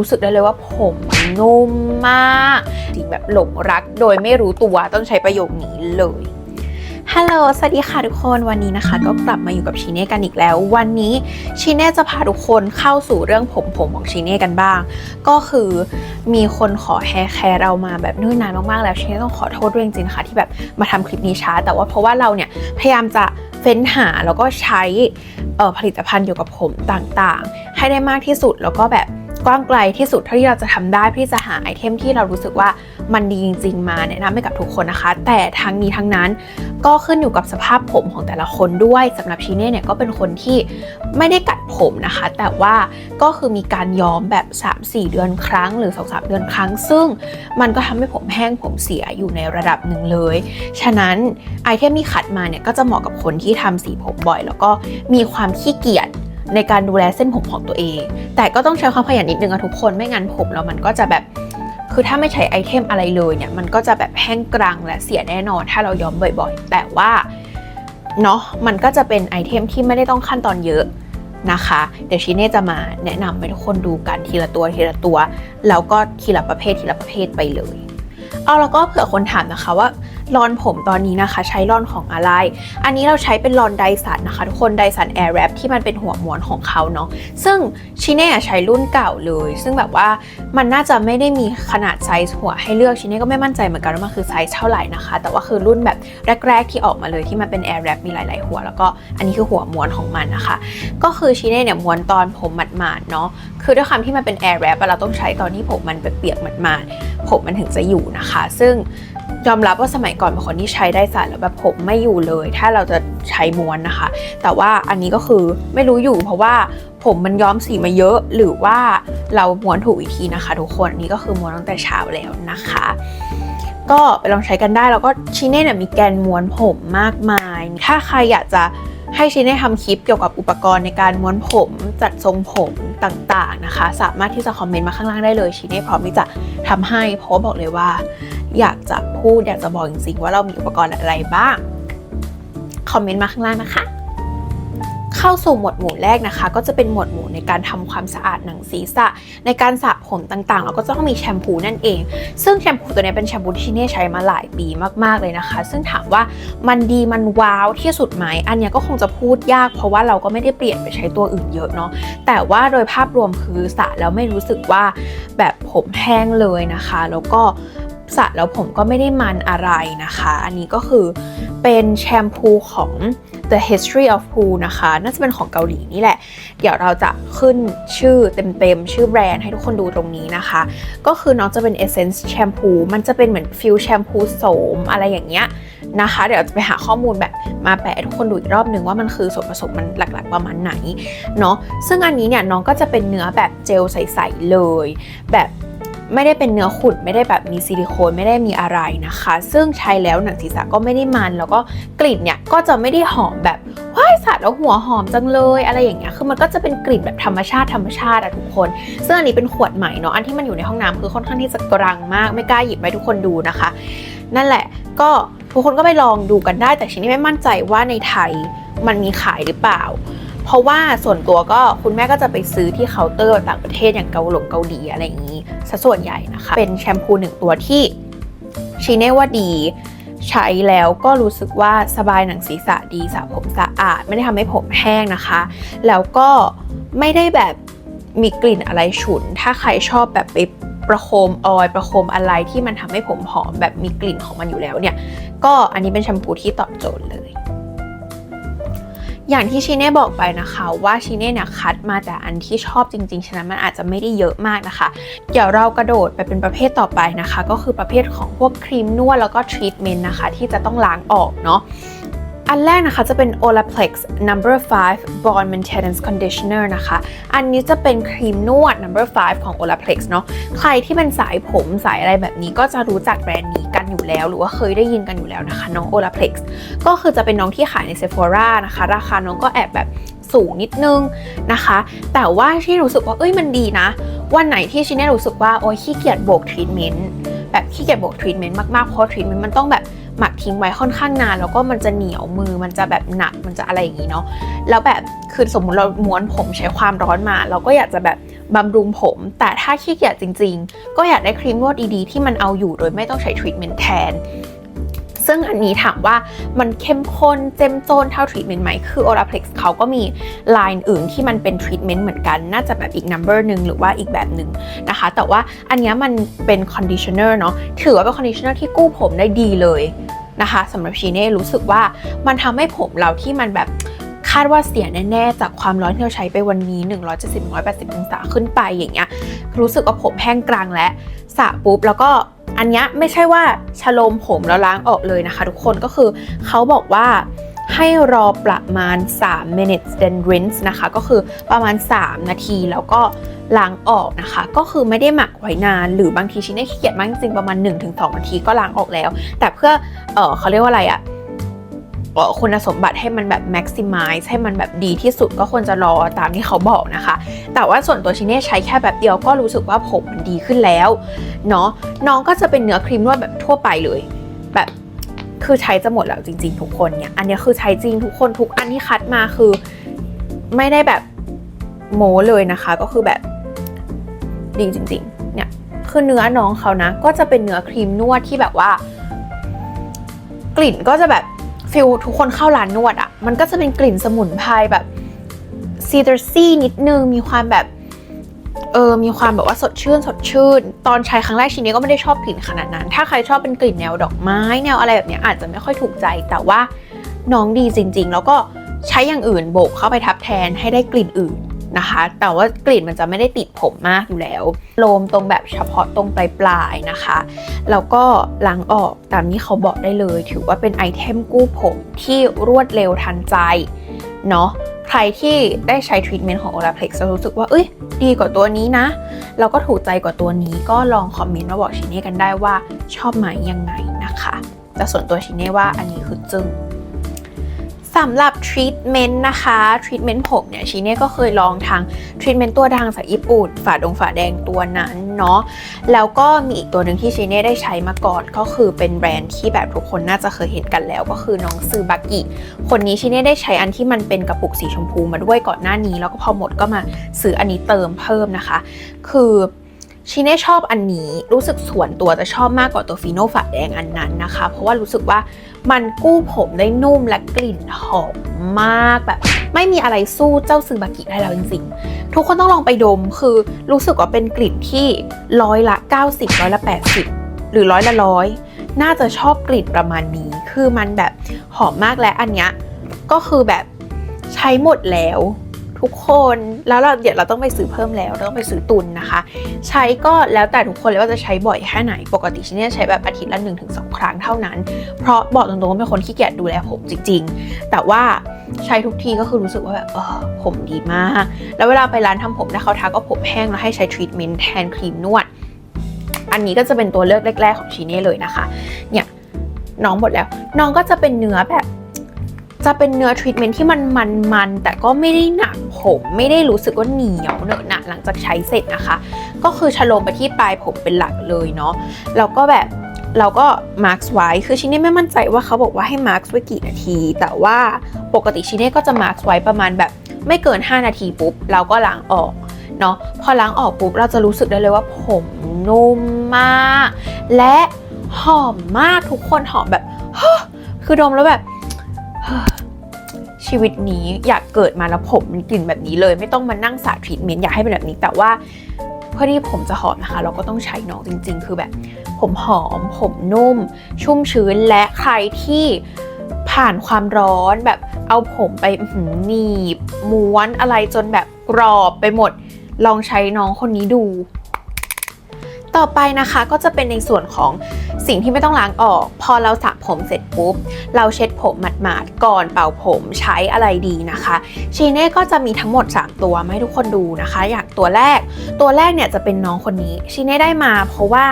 รู้สึกได้เลยว่าผมนุ่มมากจริงแบบหลงรักโดยไม่รู้ตัวต้องใช้ประโยคนี้เลยฮัลโหล สวัสดีค่ะทุกคน วันนี้นะคะ ก็กลับมาอยู่กับชีเน่กันอีกแล้ว วันนี้ชีเน่จะพาทุกคนเข้าสู่เรื่องผมผมของชีเน่กันบ้าง ก็คือมีคนขอแฮร์แคร์เรามาแบบเนิ่นนานมากๆแล้วชีเน่ต้องขอโทษด้วยจริงๆนะคะที่แบบมาทำคลิปนี้ช้า แต่ว่าเพราะว่าเราเนี่ยพยายามจะเฟ้นหาแล้วก็ใช้ผลิตภัณฑ์เกี่ยวกับผมต่างๆ ให้ได้มากที่สุดแล้วก็แบบ กว้างไกลที่สุดเท่าที่เราจะทำได้เพื่อจะหาไอเทมที่เรารู้สึกว่ามันดีจริง ๆ มาแนะนำให้กับทุกคนนะคะ แต่ทั้งนี้ทั้งนั้นก็ขึ้นอยู่กับสภาพผมของแต่ละคนด้วยสำหรับชีเน่เนี่ยก็เป็นคนที่ไม่ได้กัดผมนะคะ แต่ว่าก็คือมีการย้อมแบบ 3-4 เดือนครั้ง หรือ 2-3 เดือนครั้ง ซึ่งมันก็ทำให้ผมแห้งผมเสียอยู่ในระดับหนึ่งเลย ฉะนั้นไอเทมที่ขัดมาเนี่ยก็จะเหมาะกับคนที่ทำสีผมบ่อย แล้วก็มีความขี้เกียจ ในการดูแลเส้นผมของตัวเอง แต่ก็ต้องใช้ความขยันนิดนึงอะทุกคนไม่งั้นผมแล้วมันก็จะแบบคือถ้าไม่ใช้ไอเทมอะไรเลยเนี่ยมันก็จะแบบแห้งกรังและเสียแน่นอน ถ้าเราย้อมบ่อยๆ แต่ว่าเนาะมันก็จะเป็นไอเทมที่ไม่ได้ต้องขั้นตอนเยอะนะคะ เดี๋ยวชิเน่จะมาแนะนำให้ทุกคนดูกันทีละตัวทีละตัว แล้วก็ทีละประเภททีละประเภทไปเลย เอาแล้วก็เผื่อคนถามนะคะว่า ลอนผมตอนนี้นะคะใช้ลอนของอะไร อันนี้เราใช้เป็นลอนไดสันนะคะทุกคนไดสันแอร์แรปที่มันเป็นหัวม้วนของเขาเนาะซึ่งชิเน่ใช้รุ่นเก่าเลย ซึ่งแบบว่ามันน่าจะไม่ได้มีขนาดไซส์หัวให้เลือกชิเน่ก็ไม่มั่นใจเหมือนกันว่ามันคือไซส์เท่าไหร่นะคะ แต่ว่าคือรุ่นแบบแรก ๆ ที่ออกมาเลยที่มันเป็นแอร์แรปมีหลาย ๆ หัว แล้วก็อันนี้คือหัวม้วนของมันนะคะ ก็คือชิเน่เนี่ยม้วนตอนผมหมาดๆเนาะคือด้วยความที่มันเป็นแอร์แรปเราต้องใช้ตอนที่ผมมันเปียกๆหมาดๆผมมันถึงจะอยู่นะคะ ซึ่ง ยอมรับว่าสมัยก่อนเป็นคนที่ใช้ได้สารแล้วแบบผมไม่อยู่เลย ถ้าเราจะใช้ม้วนนะคะ แต่ว่าอันนี้ก็คือไม่รู้อยู่เพราะว่าผมมันย้อมสีมาเยอะหรือว่าเราม้วนถูกวิธีนะคะ ทุกคนอันนี้ก็คือม้วนตั้งแต่เช้าแล้วนะคะ ก็ไปลองใช้กันได้แล้วก็ชิเน่เนี่ยมีแกนม้วนผมมากมาย ถ้าใครอยากจะให้ชิเน่ทำคลิปเกี่ยวกับอุปกรณ์ในการม้วนผมจัดทรงผมต่างๆนะคะ สามารถที่จะคอมเมนต์มาข้างล่างได้เลยชิเน่พร้อมที่จะทำให้เพราะบอกเลยว่า อยากจะพูดอยากจะบอกจริงๆว่าเรามีอุปกรณ์อะไรบ้าง คอมเมนต์มาข้างล่างนะคะ เข้าสู่หมวดหมู่แรกนะคะ ก็จะเป็นหมวดหมู่ในการทำความสะอาดหนังศีรษะ ในการสระผมต่างๆ เราก็จะต้องมีแชมพูนั่นเอง ซึ่งแชมพูตัวนี้เป็นแชมพูที่เน่ใช้มาหลายปีมากๆเลยนะคะ ซึ่งถามว่ามันดีมันว้าวที่สุดไหมอันเนี้ยก็คงจะพูดยาก เพราะว่าเราก็ไม่ได้เปลี่ยนไปใช้ตัวอื่นเยอะเนาะแต่ว่าโดยภาพรวมคือสระแล้วไม่รู้สึกว่าแบบผมแห้งเลยนะคะ แล้วก็ สระแล้วผมก็ไม่ได้มันอะไรนะคะ อันนี้ก็คือเป็นแชมพูของ The History of Pool นะคะ น่าจะเป็นของเกาหลีนี่แหละ เดี๋ยวเราจะขึ้นชื่อเต็มๆ ชื่อแบรนด์ให้ทุกคนดูตรงนี้นะคะ ก็คือน้องจะเป็น Essence Shampoo มันจะเป็นเหมือนฟิลแชมพูโสมอะไรอย่างเงี้ยนะคะ เดี๋ยวจะไปหาข้อมูลแบบมาแปะทุกคนดูอีกรอบหนึ่งว่ามันคือส่วนผสมมันหลักๆประมาณไหนเนาะ ซึ่งอันนี้เนี่ยน้องก็จะเป็นเนื้อแบบเจลใสๆเลย แบบ ไม่ได้เป็นเนื้อขุ่นไม่ได้แบบมีซิลิโคนไม่ได้มีอะไรนะคะ ซึ่งใช้แล้วหนังศีรษะก็ไม่ได้มันแล้วก็กลิ่นเนี่ยก็จะไม่ได้หอมแบบว้ายสัตว์แล้วหัวหอมจังเลยอะไรอย่างเงี้ยคือมันก็จะเป็นกลิ่นแบบธรรมชาติธรรมชาติอะทุกคน ซึ่งอันนี้เป็นขวดใหม่เนาะอันที่มันอยู่ในห้องน้ำคือค่อนข้างที่จะกรังมากไม่กล้าหยิบไปทุกคนดูนะคะ นั่นแหละก็ทุกคนก็ไปลองดูกันได้แต่ชิ้นนี้ไม่มั่นใจว่าในไทยมันมีขายหรือเปล่า เพราะว่าส่วนตัวก็คุณแม่ก็จะไปซื้อที่เคาน์เตอร์ต่างประเทศอย่างเกาหลงเกาหลีอะไรอย่างนี้ซะส่วนใหญ่นะคะ เป็นแชมพูหนึ่งตัวที่ชีเน่ว่าดี ใช้แล้วก็รู้สึกว่าสบายหนังศีรษะดีสระผมสะอาด ไม่ได้ทำให้ผมแห้งนะคะ แล้วก็ไม่ได้แบบมีกลิ่นอะไรฉุน ถ้าใครชอบแบบไปประโคมออยล์ประโคมอะไรที่มันทำให้ผมหอมแบบมีกลิ่นของมันอยู่แล้วเนี่ย ก็อันนี้เป็นแชมพูที่ตอบโจทย์เลย อย่างที่ชีเน่บอกไปนะคะว่าชีเน่เนี่ยคัดมาแต่อันที่ชอบจริงๆ ฉะนั้นมันอาจจะไม่ได้เยอะมากนะคะ เดี๋ยวเรากระโดดไปเป็นประเภทต่อไปนะคะ ก็คือประเภทของพวกครีมนวดแล้วก็ทรีทเมนต์นะคะ ที่จะต้องล้างออกเนาะ อันแรกนะคะจะเป็น Olaplex Number 5 Bond Maintenance Conditioner นะคะ อันนี้จะเป็นครีมนวด Number 5 ของ Olaplex เนาะ ใครที่เป็นสายผมสายอะไรแบบนี้ก็จะรู้จักแบรนด์นี้กันอยู่แล้ว หรือว่าเคยได้ยินกันอยู่แล้วนะคะ น้อง Olaplex ก็คือจะเป็นน้องที่ขายใน Sephora นะคะ ราคาน้องก็แอบแบบสูงนิดนึงนะคะ แต่ว่าที่รู้สึกว่าเอ้ยมันดีนะ วันไหนที่ชินเน่รู้สึกว่าโอ้ยขี้เกียจโบกทรีทเมนต์แบบขี้เกียจโบกทรีทเมนต์มากๆเพราะทรีทเมนต์มันต้องแบบ หมักทิ้งไว้ค่อนข้างนาน แล้วก็มันจะเหนียวมือมันจะแบบหนักมันจะอะไรอย่างนี้เนาะแล้วแบบคือสมมติเราม้วนผมใช้ความร้อนมา เราก็อยากจะแบบบำรุงผม แต่ถ้าขี้เกียจจริง ๆ ก็อยากได้ครีมนวดดีๆที่มันเอาอยู่โดยไม่ต้องใช้ทรีทเมนต์แทน ซึ่งอันนี้ถามว่ามันเข้มข้นเจ้มจนเท่าทรีทเมนต์ไหม คือ Olaplex เขาก็มีไลน์อื่นที่มันเป็นทรีทเมนต์เหมือนกัน น่าจะแบบอีก number หนึ่งหรือว่าอีกแบบหนึ่งนะคะ แต่ว่าอันนี้มันเป็นคอนดิชเนอร์เนาะ ถือว่าเป็นคอนดิชเนอร์ที่กู้ผมได้ดีเลยนะคะสำหรับชีเน่รู้สึกว่ามันทำให้ผมเราที่มันแบบคาดว่าเสียแน่ๆ จากความร้อนที่เราใช้ไปวันนี้170-180องศาขึ้นไปอย่างเงี้ย รู้สึกว่าผมแห้งกลางและสระปุ๊บแล้วก็ อันนี้ไม่ใช่ว่าชโลมผมแล้วล้างออกเลยนะคะ ทุกคนก็คือเขาบอกว่าให้รอประมาณ 3 minutes then rinse นะคะ ก็คือประมาณ 3 นาทีแล้วก็ล้างออกนะคะ ก็คือไม่ได้หมักไว้นาน หรือบางทีชิ้นได้ขี้เกียจมากจริงๆประมาณ 1-2 นาทีก็ล้างออกแล้ว แต่เพื่อเออเขาเรียกว่าอะไรอะ่ะ คุณสมบัติให้มันแบบ maximize ให้มันแบบดีที่สุดก็ควรจะรอตามที่เขาบอกนะคะ แต่ว่าส่วนตัวชิเน่ใช้แค่แบบเดียวก็รู้สึกว่าผมมันดีขึ้นแล้วเนาะน้องก็จะเป็นเนื้อครีมนวดแบบทั่วไปเลย แบบคือใช้จะหมดแล้วจริง ๆ ทุกคนเนี่ยอันนี้คือใช้จริงทุกคนทุกอันที่คัดมาคือไม่ได้แบบโมเลยนะคะ ก็คือแบบดีจริง ๆ เนี่ยคือเนื้อน้องเขานะ ก็จะเป็นเนื้อครีมนวดที่แบบว่า กลิ่นก็จะแบบ ฟิลทุกคนเข้าร้านนวดอะ่ะ มันก็จะเป็นกลิ่นสมุนไพรแบบซีตรซี่นิดนึง มีความแบบเออ มีความแบบว่าสดชื่นสดชื่น ตอนใช้ครั้งแรกชิ้นนี้ก็ไม่ได้ชอบกลิ่นขนาดนั้น ถ้าใครชอบเป็นกลิ่นแนวดอกไม้ แนวอะไรแบบนี้อาจจะไม่ค่อยถูกใจ แต่ว่าน้องดีจริง ๆ แล้วก็ใช้อย่างอื่นโบกเข้าไปทับแทนให้ได้กลิ่นอื่น นะคะ แต่ว่ากลิ่นมันจะไม่ได้ติดผมมากอยู่แล้ว โลมตรงแบบเฉพาะตรงปลายๆนะคะ แล้วก็ล้างออกตามที่เขาบอกได้เลย ถือว่าเป็นไอเทมกู้ผมที่รวดเร็วทันใจเนาะใครที่ได้ใช้ทรีทเมนต์ของ Olaplex จะรู้สึกว่า เอ้ย ดีกว่าตัวนี้นะ แล้วก็ถูกใจกว่าตัวนี้ก็ลองคอมเมนต์มาบอกชิเน่กันได้ว่าชอบไหมยังไงนะคะ แต่ส่วนตัวชิเน่ว่าอันนี้คือจึ้ง สำหรับทรีทเมนต์นะคะทรีทเมนต์ผมเนี่ยชิเน่ก็เคยลองทางทรีทเมนต์ตัวดังจากญี่ปุ่นฝาดงฝาแดงตัวนั้นเนาะแล้วก็มีอีกตัวหนึ่งที่ชิเน่ได้ใช้มาก่อนก็คือเป็นแบรนด์ที่แบบทุกคนน่าจะเคยเห็นกันแล้ว ก็คือน้องซือบากิคนนี้ชิเน่ได้ใช้อันที่มันเป็นกระปุกสีชมพูมาด้วยก่อนหน้านี้ แล้วก็พอหมดก็มาซื้ออันนี้เติมเพิ่มนะคะ คือชิเน่ชอบอันนี้รู้สึกส่วนตัวจะชอบมากกว่าตัวฟีโนฝาแดงอันนั้นนะคะ เพราะว่ารู้สึกว่า มันกู้ผมได้นุ่มและกลิ่นหอมมากแบบ ไม่มีอะไรสู้เจ้าซึบากิได้แล้วจริงๆ ทุกคนต้องลองไปดมคือรู้สึกว่าเป็นกลิ่นที่ร้อยละ 90ร้อยละ 80 หรือร้อยละร้อยน่าจะชอบกลิ่นประมาณนี้ คือมันแบบหอมมากและอันเนี้ยก็คือแบบใช้หมดแล้ว ทุกคนแล้วเราเดี๋ยวเราต้องไปซื้อเพิ่มแล้วเราต้องไปซื้อตุนนะคะ ใช้ก็แล้วแต่ทุกคนเลยว่าจะใช้บ่อยแค่ไหน ปกติฉันเนี่ยใช้แบบอาทิตย์ละ1-2 ครั้งเท่านั้น เพราะบอกตรงๆว่าเป็นคนขี้เกียจดูแลผมจริง ๆ แต่ว่าใช้ทุกทีก็คือรู้สึกว่าแบบเออผมดีมาก แล้วเวลาไปร้านทำผมนะเขาทักก็ผมแห้งแล้วให้ใช้ทรีทเมนต์แทนครีมนวด อันนี้ก็จะเป็นตัวเลือกแรก ๆ ของชีเน่เลยนะคะ เนี่ยน้องหมดแล้ว น้องก็จะเป็นเนื้อแบบ จะเป็นเนื้อทรีทเมนต์ที่มันมันมันแต่ก็ไม่ได้หนักผมไม่ได้รู้สึกว่าเหนียวเนอะหนะหลังจากใช้เสร็จนะคะ ก็คือชโลมไปที่ปลายผมเป็นหลักเลยเนาะแล้วก็แบบเราก็มาร์คไว้ คือชิเน่ไม่มั่นใจว่าเขาบอกว่าให้มาร์คไว้กี่นาที แต่ว่าปกติชิเน่ก็จะมาร์คไว้ประมาณแบบไม่เกิน 5 นาทีปุ๊บ เราก็ล้างออกเนาะ พอล้างออกปุ๊บ เราจะรู้สึกได้เลยว่าผมนุ่มมาก และหอมมากทุกคนหอมแบบ คือดมแล้วแบบ ชีวิตนี้อยากเกิดมาแล้วผมมันกลิ่นแบบนี้เลย ไม่ต้องมานั่งสาทรีทเมนต์อยากให้เป็นแบบนี้ แต่ว่าเพื่อที่ผมจะหอมนะคะ เราก็ต้องใช้น้องจริง ๆ คือแบบ ผมหอม ผมนุ่ม ชุ่มชื้นและใครที่ผ่านความร้อนแบบเอาผมไปอื้อหือหนีบม้วนอะไรจนแบบกรอบไปหมด ลองใช้น้องคนนี้ดู ต่อไปนะคะก็จะเป็นในส่วนของสิ่งที่ไม่ต้องล้างออก พอเราสระผมเสร็จปุ๊บ เราเช็ดผมหมาดๆก่อนเป่าผมใช้อะไรดีนะคะชีเน่ก็จะมีทั้งหมด 3 ตัวมาให้ทุกคนดูนะคะ อย่างตัวแรกตัวแรกเนี่ยจะเป็นน้องคนนี้ชีเน่ได้มาเพราะว่า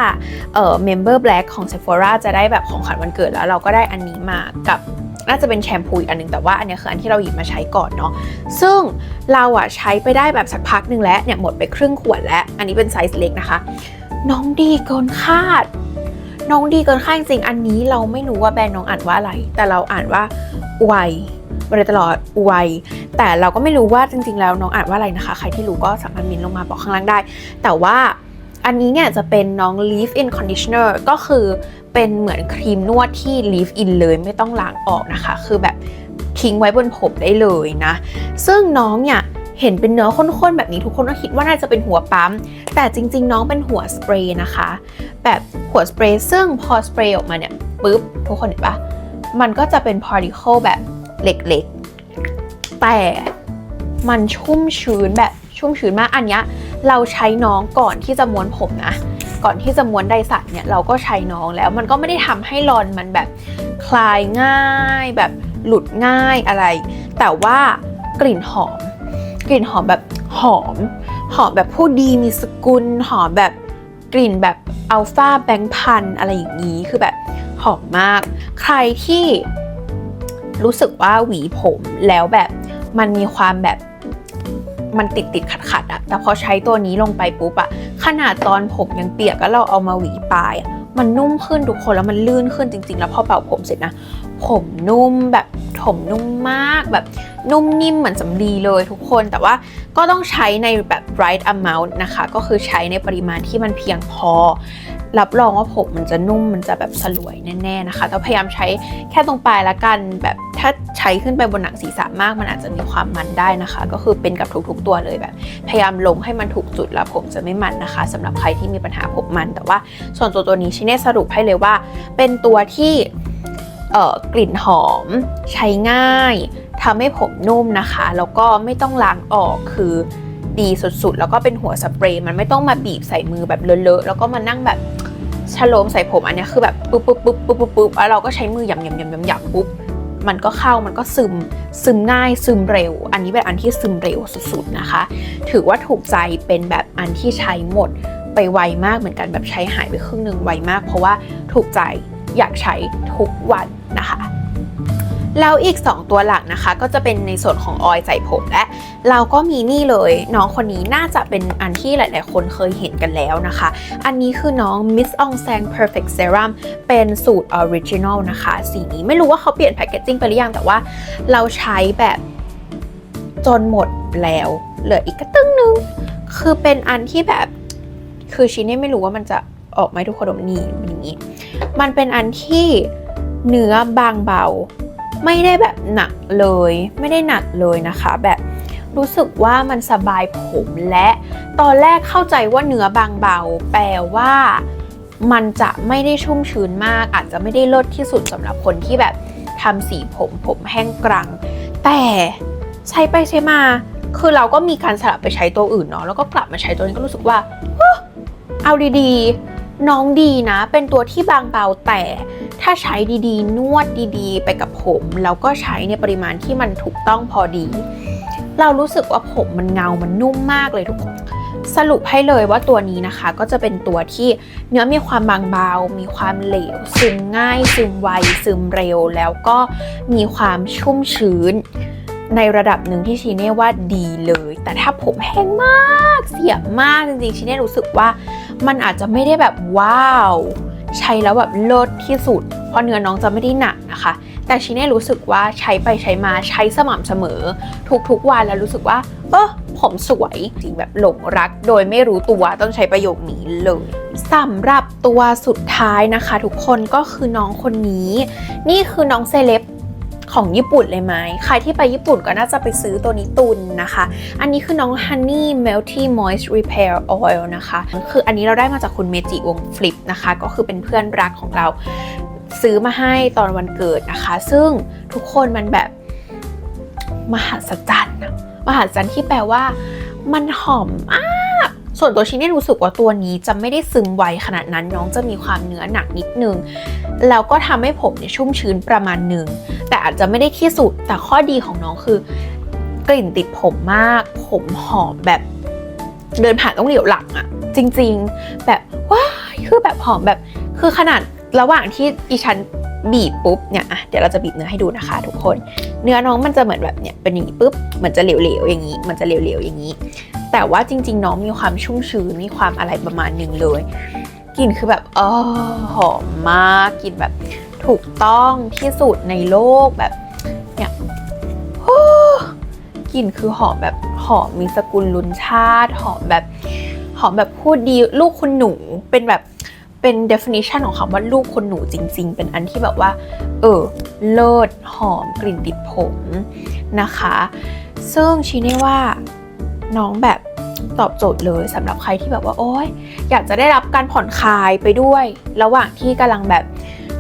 เอ่อ member black ของ Sephora จะได้แบบของขวัญวันเกิดแล้วเราก็ได้อันนี้มากับน่าจะเป็นแชมพูอีกอันหนึงแต่ว่าอันนี้คืออันที่เราหยิบมาใช้ก่อนเนาะซึ่งเราอะใช้ไปได้แบบสักพักหนึ่งแล้วเนี่ยหมดไปครึ่งขวดแล้ว อันนี้เป็นไซส์เล็กนะคะ น้องดีเกินคาด น้องดีเกินคาดจริงๆอันนี้เราไม่รู้ว่าแบรนด์น้องอ่านว่าอะไร แต่เราอ่านว่าอวยมาโดยตลอดอวย แต่เราก็ไม่รู้ว่าจริง ๆ แล้วน้องอ่านว่าอะไรนะคะ ใครที่รู้ก็สามารถมินลงมาบอกข้างล่างได้ แต่ว่าอันนี้เนี่ยจะเป็นน้อง leave in conditioner ก็คือเป็นเหมือนครีมนวดที่ leave in เลยไม่ต้องล้างออกนะคะ คือแบบทิ้งไว้บนผมได้เลยนะ ซึ่งน้องเนี่ย เห็นเป็นเนื้อข้นๆแบบนี้ทุกคนก็คิดว่าน่าจะเป็นหัวปั๊ม แต่จริง ๆ น้องเป็นหัวสเปรย์นะคะ แบบหัวสเปรย์ซึ่งพอสเปรย์ออกมาเนี่ยปุ๊บทุกคนเห็นปะมันก็จะเป็นพาร์ติเคิลแบบเล็กๆ แต่มันชุ่มชื้นแบบชุ่มชื้นมากอันเนี้ยเราใช้น้องก่อนที่จะม้วนผมนะ ก่อนที่จะม้วนไดสันเนี่ยเราก็ใช้น้องแล้วมันก็ไม่ได้ทำให้รอนมันแบบคลายง่าย แบบหลุดง่ายอะไร แต่ว่ากลิ่นหอม กลิ่นหอมแบบหอม หอมแบบผู้ดีมีสกุล หอมแบบกลิ่นแบบอัลฟาแบงค์พันอะไรอย่างนี้คือแบบหอมมาก ใครที่รู้สึกว่าหวีผมแล้วแบบมันมีความแบบมันติดติดขัดขัดอะแต่พอใช้ตัวนี้ลงไปปุ๊บอะขนาดตอนผมยังเปียกแล้วเราเอามาหวีปลาย มันนุ่มขึ้นทุกคนแล้วมันลื่นขึ้นจริง ๆ แล้วพอเป่าผมเสร็จนะ ผมนุ่มแบบผมนุ่มมากแบบนุ่มนิ่มเหมือนสำลีเลยทุกคนแต่ว่าก็ต้องใช้ในแบบ right amount นะคะ ก็คือใช้ในปริมาณที่มันเพียงพอ รับรองว่าผมมันจะนุ่มมันจะแบบสลวยแน่ๆนะคะแต่พยายามใช้แค่ตรงปลายละกันแบบถ้าใช้ขึ้นไปบนหนังศีรษะมาก มันอาจจะมีความมันได้นะคะ ก็คือเป็นกับทุกๆตัวเลยแบบ พยายามลงให้มันถูกจุดแล้วผมจะไม่มันนะคะสำหรับใครที่มีปัญหาผมมัน แต่ว่าส่วนตัวตัวนี้ชิเน่สรุปให้เลยว่า เป็นตัวที่ กลิ่นหอม ใช้ง่ายทำให้ผมนุ่มนะคะ แล้วก็ไม่ต้องล้างออกคือดีสุดๆ แล้วก็เป็นหัวสเปรย์มันไม่ต้องมาบีบใส่มือแบบเลอะๆ แล้วก็มานั่งแบบชโลมใส่ผมอันนี้คือแบบปุ๊บปุ๊บปุ๊บปุ๊บปุ๊บปุ๊บแล้วเราก็ใช้มือหยำหยำหยำหยำหยำปุ๊บมันก็เข้ามันก็ซึมซึมง่ายซึมเร็ว อันนี้เป็นอันที่ซึมเร็วสุดๆนะคะ ถือว่าถูกใจเป็นแบบอันที่ใช้หมดไปไวมากเหมือนกันแบบใช้หายไปครึ่งหนึ่งไวมาก เพราะว่าถูกใจอยากใช้ทุกวัน นะคะแล้วอีก 2 ตัวหลักนะคะ ก็จะเป็นในส่วนของออยล์ใส่ผมและ เราก็มีนี่เลยน้องคนนี้น่าจะเป็นอันที่หลาย ๆ คนเคยเห็นกันแล้วนะคะ อันนี้คือน้อง Miss Ong Sang Perfect Serum เป็นสูตรออริจินอลนะคะ สีนี้ไม่รู้ว่าเขาเปลี่ยนแพคเกจจิ้งไปหรือยังแต่ว่าเราใช้แบบจนหมดแล้ว เหลืออีกกระตึ้งนึง คือเป็นอันที่แบบ คือชิเน่ไม่รู้ว่ามันจะออกไหมทุกคนนี่อย่างนี้ มันเป็นอันที่ เนื้อบางเบา ไม่ได้แบบหนักเลย ไม่ได้หนักเลยนะคะ แบบรู้สึกว่ามันสบายผมและตอนแรกเข้าใจว่าเนื้อบางเบา แปลว่ามันจะไม่ได้ชุ่มชื้นมาก อาจจะไม่ได้เลิศที่สุดสำหรับคนที่แบบทำสีผมผมแห้งกรัง แต่ใช้ไปใช้มา คือเราก็มีการสลับไปใช้ตัวอื่นเนาะแล้วก็กลับมาใช้ตัวนี้ก็รู้สึกว่าเอเอาดีๆ น้องดีนะ เป็นตัวที่บางเบาแต่ถ้าใช้ดีๆ นวดดีๆ ไปกับผม แล้วก็ใช้ในปริมาณที่มันถูกต้องพอดี เรารู้สึกว่าผมมันเงา มันนุ่มมากเลยทุกคนสรุปให้เลยว่าตัวนี้นะคะ ก็จะเป็นตัวที่เนื้อมีความบางเบา มีความเหลว ซึมง่าย ซึมไว ซึมเร็ว แล้วก็มีความชุ่มชื้น ในระดับหนึ่งที่ชีเน่ว่าดีเลย แต่ถ้าผมแห้งมาก เสียมากจริงๆชีเน่รู้สึกว่า มันอาจจะไม่ได้แบบว้าว ใช้แล้วแบบเลิศที่สุด เพราะเนื้อน้องจะไม่ได้หนักนะคะ แต่ชิเน่รู้สึกว่าใช้ไปใช้มาใช้สม่ำเสมอ ทุกๆวันแล้วรู้สึกว่าเออผมสวยจริงแบบหลงรัก โดยไม่รู้ตัวต้องใช้ประโยคนี้เลยสำหรับตัวสุดท้ายนะคะ ทุกคนก็คือน้องคนนี้ นี่คือน้องเซเลบ ของญี่ปุ่นเลยไหมใครที่ไปญี่ปุ่นก็น่าจะไปซื้อตัวนี้ตุนนะคะ อันนี้คือน้อง Honey Melty Moist Repair Oil นะคะ คืออันนี้เราได้มาจากคุณเมจิวงฟลิปนะคะ ก็คือเป็นเพื่อนรักของเราซื้อมาให้ตอนวันเกิดนะคะ ซึ่งทุกคนมันแบบมหัศจรรย์นะมหัศจรรย์ที่แปลว่ามันหอมมาก ส่วนตัวชินเนี่ยรู้สึกว่าตัวนี้จะไม่ได้ซึมไวขนาดนั้นน้องจะมีความเนื้อหนักนิดนึง แล้วก็ทำให้ผมเนี่ยชุ่มชื้นประมาณหนึ่ง แต่อาจจะไม่ได้ที่สุด แต่ข้อดีของน้องคือ กลิ่นติดผมมาก ผมหอมแบบ เดินผ่านต้องเหลียวหลังอะจริง ๆ แบบว้าคือแบบหอมแบบ คือขนาดระหว่างที่อีฉันบีบปุ๊บเนี่ยอะเดี๋ยวเราจะบีบเนื้อให้ดูนะคะ ทุกคน เนื้อน้องมันจะเหมือนแบบเนี่ยเป็นอย่างนี้ปุ๊บเหมือนจะเหลวๆอย่างนี้ มันจะเหลวๆอย่างนี้ แต่ว่าจริง ๆ น้องมีความชุ่มชื้นมีความอะไรประมาณหนึ่งเลยกลิ่นคือแบบเออหอมมากกลิ่นแบบถูกต้องที่สุดในโลกแบบเนี่ยกลิ่นคือหอมแบบหอมมีสกุลลุนชาติ หอมแบบหอมแบบพูดดีลูกคุณหนูเป็นแบบเป็น definition ของคำว่าลูกคุณหนูจริง ๆ เป็นอันที่แบบว่า เออ เลิศ หอม กลิ่นติดผมนะคะ ซึ่งชีเน่ว่า น้องแบบตอบโจทย์เลยสำหรับใครที่แบบว่าโอ๊ยอยากจะได้รับการผ่อนคลายไปด้วย ระหว่างที่กำลังแบบ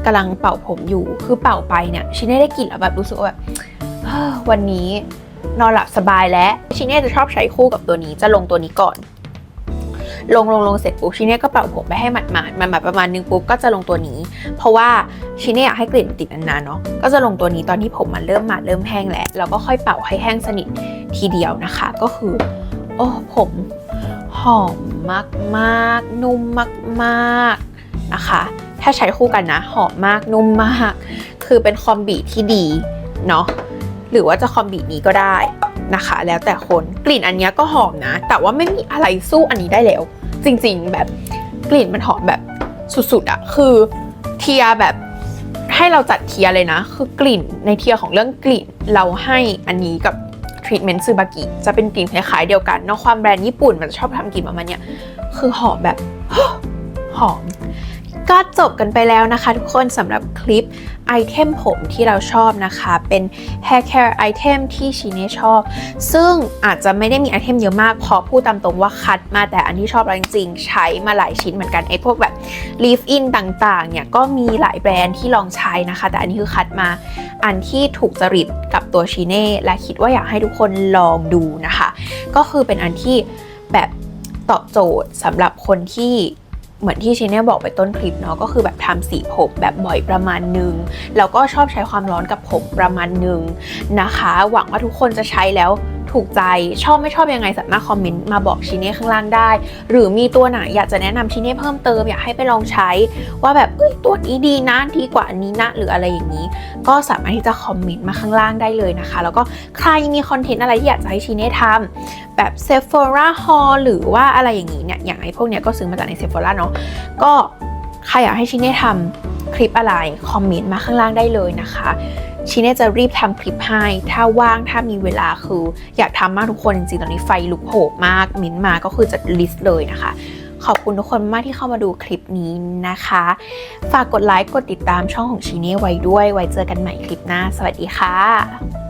กำลังเป่าผมอยู่คือเป่าไปเนี่ยชิเน่ได้กลิ่นแล้วแบบรู้สึกว่าแบบเฮ้อวันนี้นอนหลับสบายแล้วชิเน่จะชอบใช้คู่กับตัวนี้จะลงตัวนี้ก่อน ลงลงลงเสร็จปุ๊บชิเน่ก็เป่าผมไปให้หมาดหมาดๆหมาดประมาณนึงปุ๊บก็จะลงตัวนี้ เพราะว่าชิเน่อยากให้กลิ่นติดนานๆเนาะก็จะลงตัวนี้ตอนที่ผมมันเริ่มหมาดเริ่มแห้งแล้วแล้วก็ค่อยเป่าให้แห้งสนิททีเดียวนะคะ ก็คือ โอ้ผมหอมมากๆนุ่มมากๆนะคะ ถ้าใช้คู่กันนะหอมมากนุ่มมาก คือเป็นคอมบีที่ดีเนาะหรือว่าจะคอมบีนี้ก็ได้นะคะ แล้วแต่คนกลิ่นอันนี้ก็หอมนะ แต่ว่าไม่มีอะไรสู้อันนี้ได้แล้ว จริง ๆ แบบกลิ่นมันหอมแบบสุดๆอะคือเทียแบบให้เราจัดเทียเลยนะ คือกลิ่นในเทียของเรื่องกลิ่นเราให้อันนี้กับทรีทเมนต์ซูบากิจะเป็นกลิ่นคล้ายๆเดียวกันเนาะความแบรนด์ญี่ปุ่นมันจะชอบทำกลิ่นประมาณเนี้ยคือหอมแบบหอม ก็จบกันไปแล้วนะคะทุกคนสำหรับคลิปไอเทมผมที่เราชอบนะคะ เป็น hair care item ที่ชีเน่ชอบ ซึ่งอาจจะไม่ได้มีไอเทมเยอะมากเพราะพูดตามตรงว่าคัดมาแต่อันที่ชอบจริงๆ ใช้มาหลายชิ้นเหมือนกันไอพวกแบบ leave in ต่างๆ เนี่ยก็มีหลายแบรนด์ที่ลองใช้นะคะ แต่อันนี้คือคัดมาอันที่ถูกจริตกับตัวชีเน่และคิดว่าอยากให้ทุกคนลองดูนะคะ ก็คือเป็นอันที่แบบตอบโจทย์สำหรับคนที่ เหมือนที่เชนเน่บอกไปต้นคลิปเนาะก็คือแบบทำสีผมแบบบ่อยประมาณนึง แล้วก็ชอบใช้ความร้อนกับผมประมาณนึงนะคะ หวังว่าทุกคนจะใช้แล้ว ถูกใจชอบไม่ชอบยังไงสามารถคอมเมนต์มาบอกชิเน่ข้างล่างได้ หรือมีตัวไหนอยากจะแนะนำชิเน่เพิ่มเติมอยากให้ไปลองใช้ ว่าแบบเอ้ยตัวนี้ดีนะดีกว่านี้นะหรืออะไรอย่างนี้ ก็สามารถที่จะคอมเมนต์มาข้างล่างได้เลยนะคะ แล้วก็ใครมีคอนเทนต์อะไรที่อยากจะให้ชิเน่ทำแบบ Sephora Haul หรือว่าอะไรอย่างนี้เนี่ยอย่างไอ้พวกเนี้ยก็ซื้อมาจากใน Sephora เนาะก็ใครอยากให้ชิเน่ทำคลิปอะไร คอมเมนต์มาข้างล่างได้เลยนะคะ ชีเน่จะรีบทำคลิปให้ ถ้าว่างถ้ามีเวลาคืออยากทำมากทุกคนจริงๆตอนนี้ไฟลุกโหมมาก มิ้นมาก็คือจะลิสต์เลยนะคะขอบคุณทุกคนมากที่เข้ามาดูคลิปนี้นะคะ ฝากกดไลค์ กดติดตามช่องของชีเน่ไว้ด้วย ไว้เจอกันใหม่คลิปหน้า สวัสดีค่ะ